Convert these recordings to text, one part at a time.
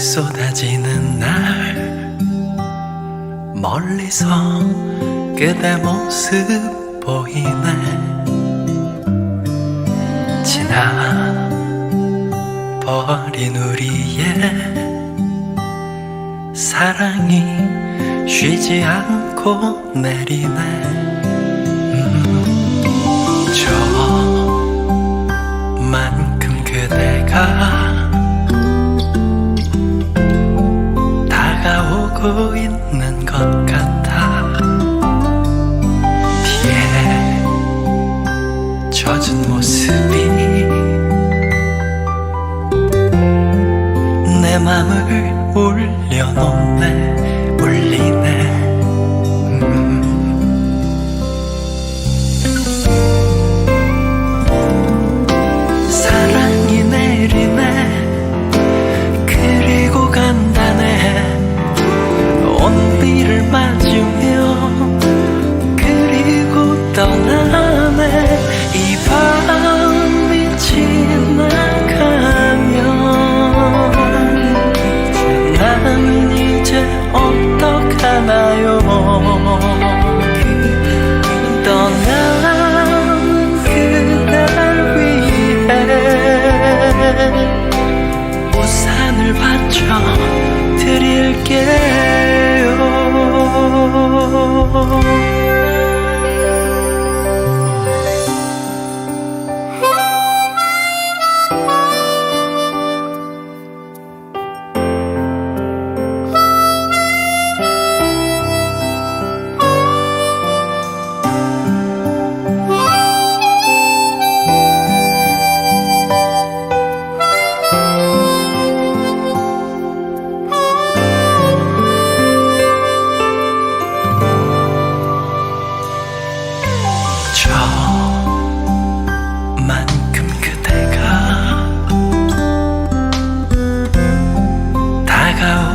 쏟아지는 날. 멀리서 그대 모습 보이네. 지나 버린 우리의 사랑이 쉬지 않고 내리네 젖은 모습이 내 맘을 울려놓네 울리네 음.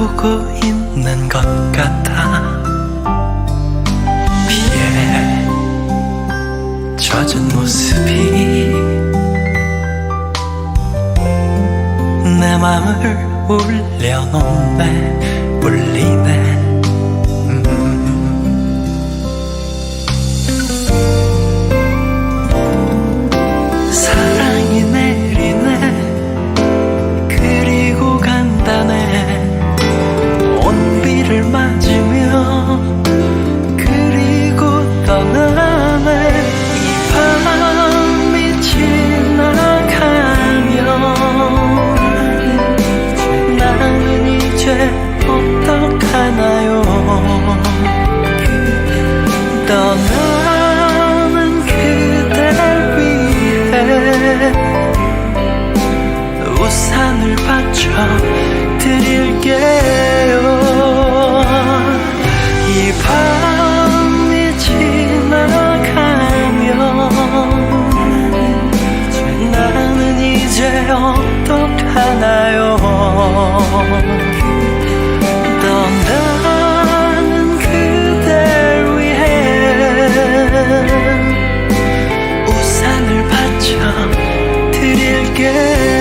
다가오고 있는 것 같아. 비에 젖은 모습이 내 맘을 울려놓네 울리네 드릴게요. 이 밤이 지나가면 나는 이제 어떡하나요? 떠나는 그댈 위해 우산을 받쳐 드릴게요